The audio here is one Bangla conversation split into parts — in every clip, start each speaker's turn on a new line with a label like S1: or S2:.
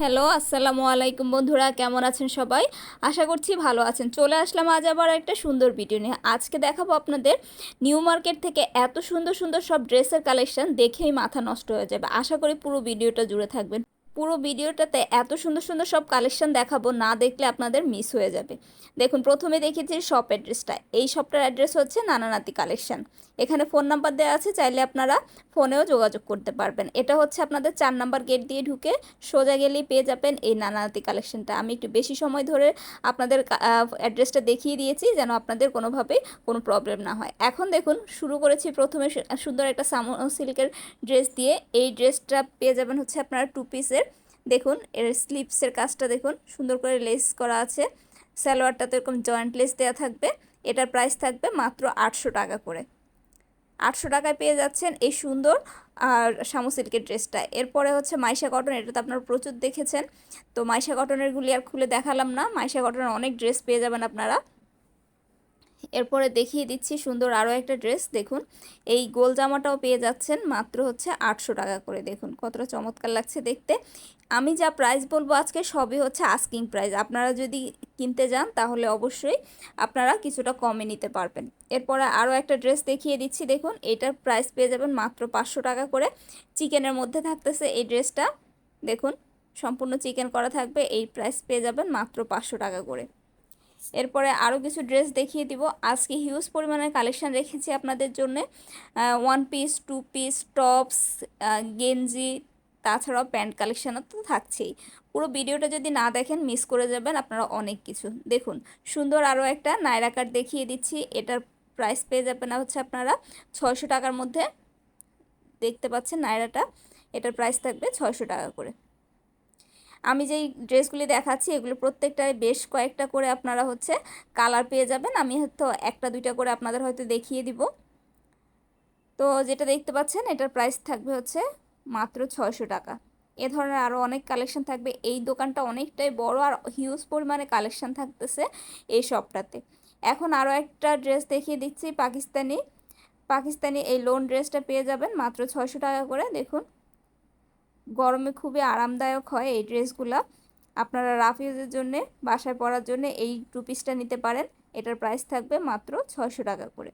S1: হ্যালো, আসসালামু আলাইকুম বন্ধুরা, কেমন আছেন সবাই? আশা করছি ভালো আছেন। চলে আসলাম আজ আবার একটা সুন্দর ভিডিও নিয়ে। আজকে দেখাবো আপনাদের নিউ মার্কেট থেকে এত সুন্দর সুন্দর সব ড্রেসের কালেকশন দেখেই মাথা নষ্ট হয়ে যাবে। আশা করি পুরো ভিডিওটা জুড়ে থাকবেন। পুরো ভিডিওটাতে এত সুন্দর সুন্দর সব কালেকশন দেখাবো, না দেখলে আপনাদের মিস হয়ে যাবে। দেখুন, প্রথমে দেখেছি শপ অ্যাড্রেসটা এই শপটার অ্যাড্রেস হচ্ছে নানানাতি কালেকশন এখানে ফোন নাম্বার দেওয়া আছে, চাইলে আপনারা ফোনেও যোগাযোগ করতে পারবেন। এটা হচ্ছে আপনাদের চার নাম্বার গেট দিয়ে ঢুকে সোজা গেলেই পেয়ে যাবেন এই নানানাতি কালেকশনটা আমি একটু বেশি সময় ধরে আপনাদের অ্যাড্রেসটা দেখিয়ে দিয়েছি, যেন আপনাদের কোনোভাবে কোনো প্রবলেম না হয়। এখন দেখুন, শুরু করেছি প্রথমে সুন্দর একটা সামো সিল্কের ড্রেস দিয়ে। এই ড্রেসটা পেয়ে যাবেন হচ্ছে আপনারা টু পিসের দেখুন, এর স্লিপসের কাজটা দেখুন, সুন্দর করে লেস করা আছে। সালোয়ারটাতে এরকম জয়েন্ট লেস দেওয়া থাকবে। এটার প্রাইস থাকবে মাত্র আটশো টাকা করে। আটশো টাকায় পেয়ে যাচ্ছেন এই সুন্দর আর শামু সিল্কের ড্রেসটা। এরপরে হচ্ছে মাইশা কটন, এটা তো আপনারা প্রচুর দেখেছেন। তো মাইশা কটনেরগুলি আর খুলে দেখালাম না। মাইশা কটনের অনেক ড্রেস পেয়ে যাবেন আপনারা। এরপরে দেখিয়ে দিচ্ছি সুন্দর আরও একটা ড্রেস, দেখুন। এই গোল জামাটাও পেয়ে যাচ্ছেন, মাত্র হচ্ছে আটশো টাকা করে, দেখুন কতটা চমৎকার লাগছে দেখতে। আমি যা প্রাইস বলব আজকে সবই হচ্ছে আস্কিং প্রাইস আপনারা যদি কিনতে যান তাহলে অবশ্যই আপনারা কিছুটা কমে নিতে পারবেন। এরপরে আরও একটা ড্রেস দেখিয়ে দিচ্ছি, দেখুন, এটার প্রাইস পেয়ে যাবেন মাত্র পাঁচশো টাকা করে। চিকেনের মধ্যে থাকতেছে এই ড্রেসটা, দেখুন, সম্পূর্ণ চিকেন করা থাকবে, এই প্রাইস পেয়ে যাবেন মাত্র পাঁচশো টাকা করে। এরপরে আরও কিছু ড্রেস দেখিয়ে দিব। আজকে হিউজ পরিমাণের কালেকশান রেখেছি আপনাদের জন্য। One piece two piece tops গেঞ্জি, তাছাড়াও প্যান্ট কালেকশানও তো থাকছেই। পুরো ভিডিওটা যদি না দেখেন মিস করে যাবেন আপনারা অনেক কিছু। দেখুন, সুন্দর আরও একটা নায়রা কার্ড দেখিয়ে দিচ্ছি। এটার প্রাইস পেয়ে যাবেন হচ্ছে আপনারা ছয়শো টাকার মধ্যে। দেখতে পাচ্ছেন নায়রাটা। এটার প্রাইস থাকবে ছয়শো টাকা করে। আমি যেই ড্রেসগুলি দেখাচ্ছি, এগুলো প্রত্যেকটারে বেশ কয়েকটা করে আপনারা হচ্ছে কালার পেয়ে যাবেন। আমি হয়তো একটা, দুইটা করে আপনাদের হয়তো দেখিয়ে দিব। তো যেটা দেখতে পাচ্ছেন, এটার প্রাইস থাকবে হচ্ছে মাত্র ছয়শো টাকা। এ ধরনের আরও অনেক কালেকশন থাকবে। এই দোকানটা অনেকটাই বড় আর হিউজ পরিমাণে কালেকশন থাকতেছে এই শপটাতে এখন আরও একটা ড্রেস দেখিয়ে দিচ্ছি, পাকিস্তানি। পাকিস্তানি এই লোন ড্রেসটা পেয়ে যাবেন মাত্র ছয়শো টাকা করে। দেখুন গরমে খুবই আরামদায়ক হয় এই ড্রেসগুলো। আপনারা রাফ ইউজের জন্যে, বাসায় পরার জন্য এই টু পিসটা নিতে পারেন। এটার প্রাইস থাকবে মাত্র ছয়শো টাকা করে।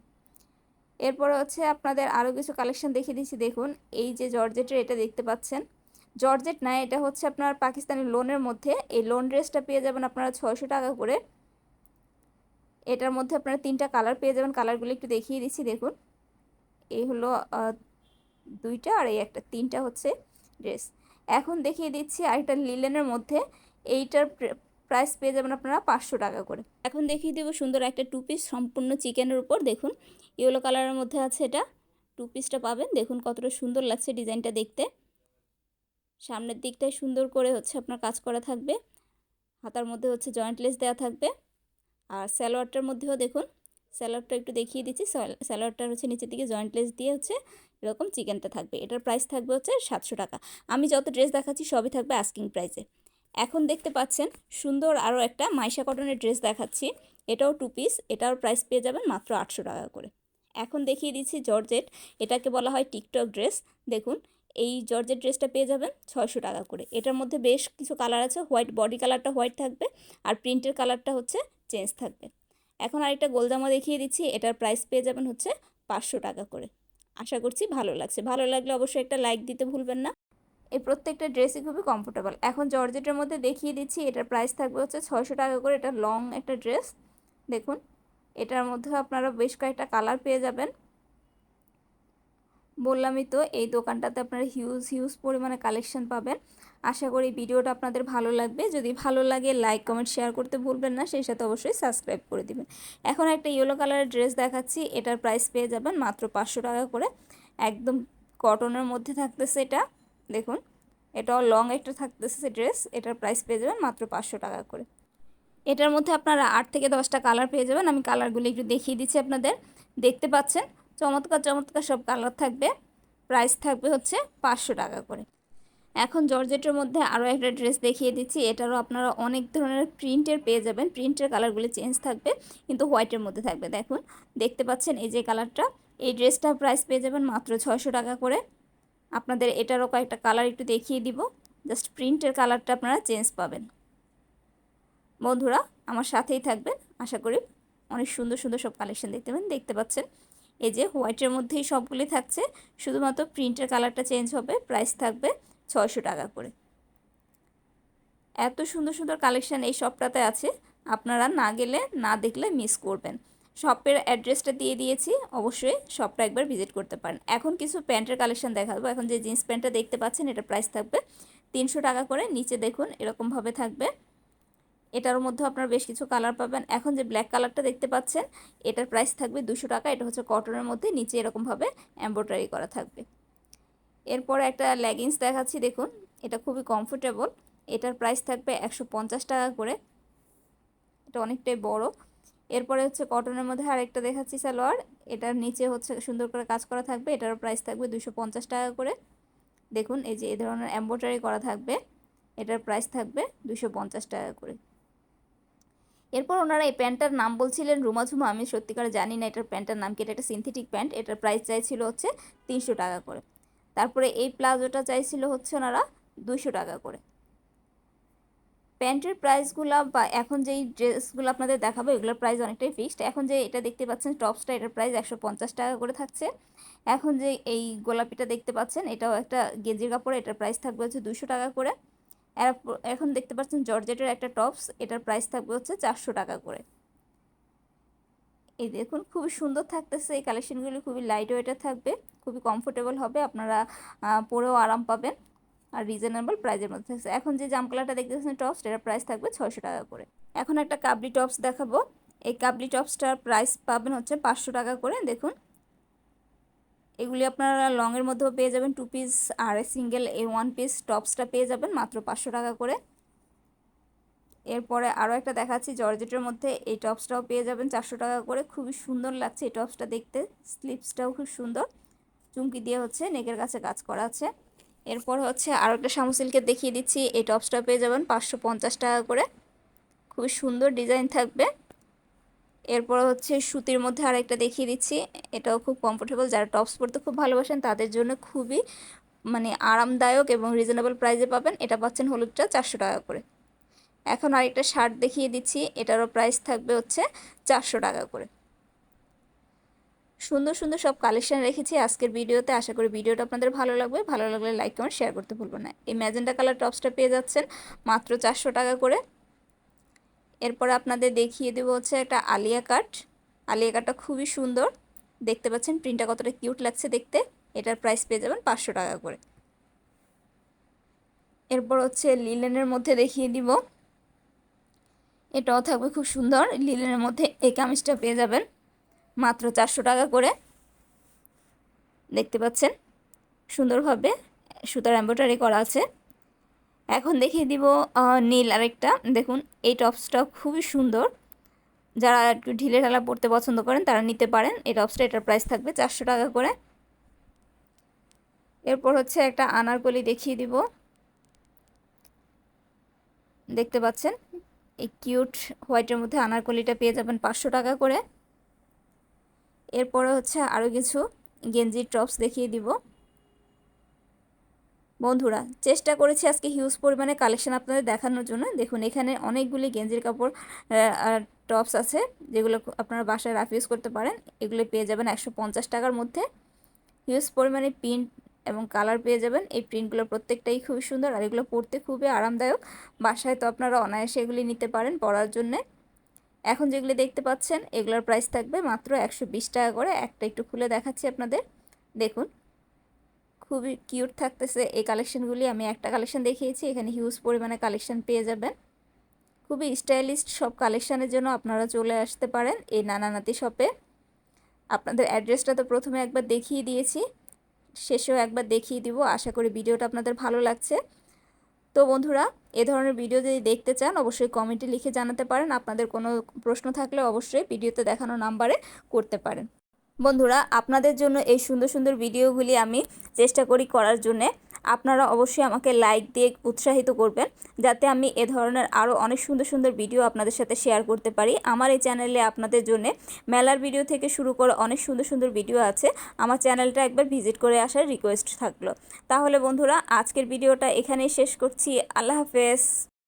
S1: এরপরে হচ্ছে আপনাদের আরও কিছু কালেকশন দেখিয়ে দিচ্ছি। দেখুন, এই যে জর্জেটের এটা দেখতে পাচ্ছেন। জর্জেট না, এটা হচ্ছে আপনার পাকিস্তানি লোনের মধ্যে। এই লোন ড্রেসটা পেয়ে যাবেন আপনারা ছয়শো টাকা করে। এটার মধ্যে আপনারা তিনটা কালার পেয়ে যাবেন। কালারগুলো একটু দেখিয়ে দিচ্ছি। দেখুন, এই হলো দুইটা আর এই একটা। তিনটা হচ্ছে ড্রেস। এখন দেখিয়ে দিচ্ছি আরেকটা লিলেনের মধ্যে। এইটার প্রাইস পেয়ে যাবেন আপনারা পাঁচশো টাকা করে। এখন দেখিয়ে দেবো সুন্দর একটা টু পিস সম্পূর্ণ চিকেনের উপর। দেখুন ইয়েলো কালারের মধ্যে আছে এটা। টু পিসটা পাবেন। দেখুন কতটা সুন্দর লাগছে ডিজাইনটা দেখতে। সামনের দিকটায় সুন্দর করে হচ্ছে আপনার কাজ করা থাকবে। হাতার মধ্যে হচ্ছে জয়েন্ট লেস দেওয়া থাকবে। আর স্যালোয়ারটার মধ্যেও দেখুন স্যালাডটা একটু দেখিয়ে দিচ্ছি। স্যালাডটার হচ্ছে নিচের দিকে জয়েন্ট লেস দিয়ে হচ্ছে এরকম চিকেনটা থাকবে। এটার প্রাইস থাকবে হচ্ছে সাতশো টাকা। আমি যত ড্রেস দেখাচ্ছি সবই থাকবে আস্কিং প্রাইসে এখন দেখতে পাচ্ছেন সুন্দর আরও একটা মাইশা কটনের ড্রেস দেখাচ্ছি। এটাও টু পিস এটার প্রাইস পেয়ে যাবেন মাত্র আটশো টাকা করে। এখন দেখিয়ে দিচ্ছি জর্জেট এটাকে বলা হয় টিকটক ড্রেস দেখুন, এই জর্জেট ড্রেসটা পেয়ে যাবেন ছয়শো টাকা করে। এটার মধ্যে বেশ কিছু কালার আছে হোয়াইট বডি কালারটা হোয়াইট থাকবে আর প্রিন্টের কালারটা হচ্ছে চেঞ্জ থাকবে। এখন আরেকটা গোলজামা দেখিয়ে দিচ্ছি, এটার প্রাইস পেয়ে যাবেন হচ্ছে পাঁচশো টাকা করে। আশা করছি ভালো লাগছে। ভালো লাগলে অবশ্যই একটা লাইক দিতে ভুলবেন না। এই প্রত্যেকটা ড্রেসই খুবই কমফোর্টেবল এখন জর্জেটের মধ্যে দেখিয়ে দিচ্ছি, এটার প্রাইস থাকবে হচ্ছে ছয়শো টাকা করে এটা লং একটা ড্রেস দেখুন, এটার মধ্যে আপনারা বেশ কয়েকটা কালার পেয়ে যাবেন। বললামই তো, এই দোকানটাতে আপনারা হিউজ হিউজ পরিমাণে কালেকশন পাবেন। আশা করি ভিডিওটা আপনাদের ভালো লাগবে। যদি ভালো লাগে লাইক কমেন্ট শেয়ার করতে ভুলবেন না। সেই সাথে অবশ্যই সাবস্ক্রাইব করে দিবেন। এখন একটা ইয়েলো কালারের ড্রেস দেখাচ্ছি। এটার প্রাইস পেয়ে যাবেন মাত্র পাঁচশো টাকা করে। একদম কটনের মধ্যে থাকতেছে এটা। দেখুন, এটাও লং একটা থাকতেছে সে ড্রেস এটার প্রাইস পেয়ে যাবেন মাত্র পাঁচশো টাকা করে। এটার মধ্যে আপনারা আট থেকে দশটা কালার পেয়ে যাবেন। আমি কালারগুলো একটু দেখিয়ে দিচ্ছি আপনাদের। দেখতে পাচ্ছেন? চমৎকার চমৎকার সব কালার থাকবে। প্রাইস থাকবে হচ্ছে পাঁচশো টাকা করে। এখন জর্জেটের মধ্যে আরও একটা ড্রেস দেখিয়ে দিচ্ছি। এটারও আপনারা অনেক ধরনের প্রিন্টের পেয়ে যাবেন। প্রিন্টের কালারগুলি চেঞ্জ থাকবে, কিন্তু হোয়াইটের মধ্যে থাকবে। দেখুন, দেখতে পাচ্ছেন এই যে কালারটা। এই ড্রেসটা প্রাইস পেয়ে যাবেন মাত্র ছয়শো টাকা করে। আপনাদের এটারও কয়েকটা কালার একটু দেখিয়ে দিব। জাস্ট প্রিন্টের কালারটা আপনারা চেঞ্জ পাবেন। বন্ধুরা, আমার সাথেই থাকবেন। আশা করি অনেক সুন্দর সুন্দর সব কালেকশন দেখতে পাবেন। দেখতে পাচ্ছেন, এই যে হোয়াইটের মধ্যেই সবগুলি থাকছে। শুধুমাত্র প্রিন্টের কালারটা চেঞ্জ হবে, প্রাইস থাকবে ছয়শো টাকা করে। এত সুন্দর সুন্দর কালেকশান এই শপটাতে আছে, আপনারা না গেলে, না দেখলে মিস করবেন। শপের অ্যাড্রেসটা দিয়ে দিয়েছি, অবশ্যই শপটা একবার ভিজিট করতে পারেন। এখন কিছু প্যান্টের কালেকশন দেখাবো। এখন যে জিন্স প্যান্টটা দেখতে পাচ্ছেন, এটা প্রাইস থাকবে তিনশো টাকা করে। নিচে দেখুন এরকমভাবে থাকবে। এটার মধ্যে আপনারা বেশ কিছু কালার পাবেন। এখন যে ব্ল্যাক কালারটা দেখতে পাচ্ছেন, এটার প্রাইস থাকবে দুশো টাকা। এটা হচ্ছে কটনের মধ্যে, নিচে এরকমভাবে এম্ব্রয়ডারি করা থাকবে। এরপরে একটা লেগিংস দেখাচ্ছি, দেখুন। এটা খুবই কমফোর্টেবল এটার প্রাইস থাকবে একশো পঞ্চাশ টাকা করে। এটা অনেকটাই বড়। এরপরে হচ্ছে কটনের মধ্যে আরেকটা দেখাচ্ছি সালোয়ার। এটার নিচে হচ্ছে সুন্দর করে কাজ করা থাকবে। এটার প্রাইস থাকবে দুশো টাকা করে। দেখুন, এই যে এ ধরনের এম্ব্রয়ডারি করা থাকবে। এটার প্রাইস থাকবে দুশো টাকা করে। এরপর ওনারা এই প্যান্টটার নাম বলছিলেন রুমাঝুমা আমি সত্যিকার জানি না এটার প্যান্টটার নাম কি। এটা একটা সিনথেটিক প্যান্ট। এটার প্রাইস চাইছিল হচ্ছে তিনশো টাকা করে। তারপরে এই প্লাজোটা চাইছিল হচ্ছে ওনারা দুশো টাকা করে। প্যান্টের প্রাইসগুলো বা এখন যেই ড্রেসগুলো আপনাদের দেখাবো, এগুলোর প্রাইস অনেকটাই ফিক্সড। এখন যে এটা দেখতে পাচ্ছেন, টপসটা এটার প্রাইস একশো পঞ্চাশ টাকা করে থাকছে। এখন যে এই গোলাপিটা দেখতে পাচ্ছেন, এটাও একটা গেঞ্জির কাপড়, এটার প্রাইস থাকবে হচ্ছে দুশো টাকা করে। এখন দেখতে পাচ্ছেন, জর্জেটের একটা টপস, এটার প্রাইস থাকবে হচ্ছে চারশো টাকা করে। এই দেখুন, খুবই সুন্দর থাকতেছে। এই কালেকশনগুলি খুবই লাইট ওয়েটে থাকবে। খুবই কমফোর্টেবল হবে, আপনারা পরেও আরাম পাবেন। আর রিজনেবল প্রাইজের মধ্যে থাকছে। এখন যে জাম কালারটা দেখতেছেন টপস এটার প্রাইস থাকবে ছয়শো টাকা করে। এখন একটা কাবলি টপস দেখাবো। এই কাবলি টপসটার প্রাইস পাবেন হচ্ছে পাঁচশো টাকা করে। দেখুন, এগুলি আপনারা লংয়ের মধ্যেও পেয়ে যাবেন। টু পিস আর সিঙ্গেল এ ওয়ান পিস টপসটা পেয়ে যাবেন মাত্র পাঁচশো টাকা করে। এরপরে আরও একটা দেখাচ্ছি, জর্জেটের মধ্যে এই টপসটাও পেয়ে যাবেন চারশো টাকা করে। খুবই সুন্দর লাগছে এই টপসটা দেখতে, স্লিপসটাও খুব সুন্দর। চুমকি দিয়ে হচ্ছে নেকের কাছে কাজ করা আছে। এরপর হচ্ছে আরও একটা সামুসিলকে দেখিয়ে দিচ্ছি, এই টপসটা পেয়ে যাবেন পাঁচশো পঞ্চাশ টাকা করে। খুবই সুন্দর ডিজাইন থাকবে। এরপর হচ্ছে সুতির মধ্যে আরেকটা দেখিয়ে দিচ্ছি, এটাও খুব কমফোর্টেবল যারা টপস পরতে খুব ভালোবাসেন, তাদের জন্য খুবই মানে আরামদায়ক এবং রিজনেবল প্রাইসে পাবেন। এটা পাচ্ছেন হলুদটা চারশো টাকা করে। এখন আরেকটা শার্ট দেখিয়ে দিচ্ছি, এটারও প্রাইস থাকবে হচ্ছে চারশো টাকা করে। সুন্দর সুন্দর সব কালেকশান রেখেছি আজকের ভিডিওতে। আশা করি ভিডিওটা আপনাদের ভালো লাগবে। ভালো লাগলে লাইক কমেন্ট শেয়ার করতে ভুলবেন না। এই ম্যাজেন্টা কালার টপসটা পেয়ে যাচ্ছেন মাত্র চারশো টাকা করে। এরপরে আপনাদের দেখিয়ে দেবো হচ্ছে একটা আলিয়া কাট আলিয়া কাটটা খুবই সুন্দর। দেখতে পাচ্ছেন প্রিন্টটা কতটা কিউট লাগছে দেখতে। এটার প্রাইস পেয়ে যাবেন পাঁচশো টাকা করে। এরপর হচ্ছে লিলেনের মধ্যে দেখিয়ে দিব। এটাও থাকবে খুব সুন্দর, লিলেনের মধ্যে এই কামিজটা পেয়ে যাবেন। মাত্র চারশো টাকা করে। দেখতে পাচ্ছেন? সুন্দরভাবে সুতার এম্ব্রয়ডারি করা আছে। এখন দেখিয়ে দিব নীল আরেকটা। দেখুন, এই টপসটা খুবই সুন্দর। যারা একটু ঢিলে ঢালা পড়তে পছন্দ করেন, তারা নিতে পারেন। এই টপসটা এটার প্রাইস থাকবে চারশো টাকা করে। এরপর হচ্ছে একটা আনারকলি দেখিয়ে দিব। দেখতে পাচ্ছেন? এই কিউট হোয়াইটের মধ্যে আনারকলিটা পেয়ে যাবেন পাঁচশো টাকা করে। এরপরে হচ্ছে আরও কিছু গেঞ্জির টপস দেখিয়ে দিব। বন্ধুরা, চেষ্টা করেছি আজকে হিউজ পরিমাণে কালেকশন আপনাদের দেখানোর জন্য। দেখুন, এখানে অনেকগুলি গেঞ্জির কাপড় টপস আছে, যেগুলো আপনারা বাসায় রাফ ইউজ করতে পারেন। এগুলো পেয়ে যাবেন একশো পঞ্চাশ টাকার মধ্যে। হিউজ পরিমাণে প্রিন্ট এবং কালার পেয়ে যাবেন। এই প্রিন্টগুলো প্রত্যেকটাই খুবই সুন্দর আর এগুলো পরতে খুবই আরামদায়ক। বাসায় তো আপনারা অনায়াসে এগুলি নিতে পারেন পরার জন্যে। এখন যেগুলি দেখতে পাচ্ছেন, এগুলোর প্রাইস থাকবে মাত্র একশো বিশ টাকা করে। একটা একটু খুলে দেখাচ্ছি আপনাদের। দেখুন, খুবই কিউট থাকতেছে এই কালেকশনগুলি আমি একটা কালেকশন দেখিয়েছি, এখানে হিউজ পরিমাণে কালেকশন পেয়ে যাবেন। খুবই স্টাইলিস্ট সব কালেকশানের জন্য আপনারা চলে আসতে পারেন এই নানানাতি শপে আপনাদের অ্যাড্রেসটা তো প্রথমে একবার দেখিয়ে দিয়েছি। শেষেও একবার দেখিয়ে দিব। আশা করি ভিডিওটা আপনাদের ভালো লাগছে। তো বন্ধুরা, এ ধরনের ভিডিও যদি দেখতে চান, অবশ্যই কমেন্টে লিখে জানাতে পারেন। আপনাদের কোনো প্রশ্ন থাকলে অবশ্যই ভিডিওতে দেখানো নাম্বারে করতে পারেন। বন্ধুরা, আপনাদের জন্য এই সুন্দর সুন্দর ভিডিওগুলি আমি চেষ্টা করি করার জন্যে। আপনারা অবশ্যই আমাকে লাইক দিয়ে উৎসাহিত করবেন, যাতে আমি এ ধরনের আরও অনেক সুন্দর সুন্দর ভিডিও আপনাদের সাথে শেয়ার করতে পারি। আমার এই চ্যানেলে আপনাদের জন্য মেলার ভিডিও থেকে শুরু করে অনেক সুন্দর সুন্দর ভিডিও আছে। আমার চ্যানেলটা একবার ভিজিট করে আসার রিকোয়েস্ট থাকল। তাহলে বন্ধুরা, আজকের ভিডিওটা এখানেই শেষ করছি। আল্লাহ হাফেজ।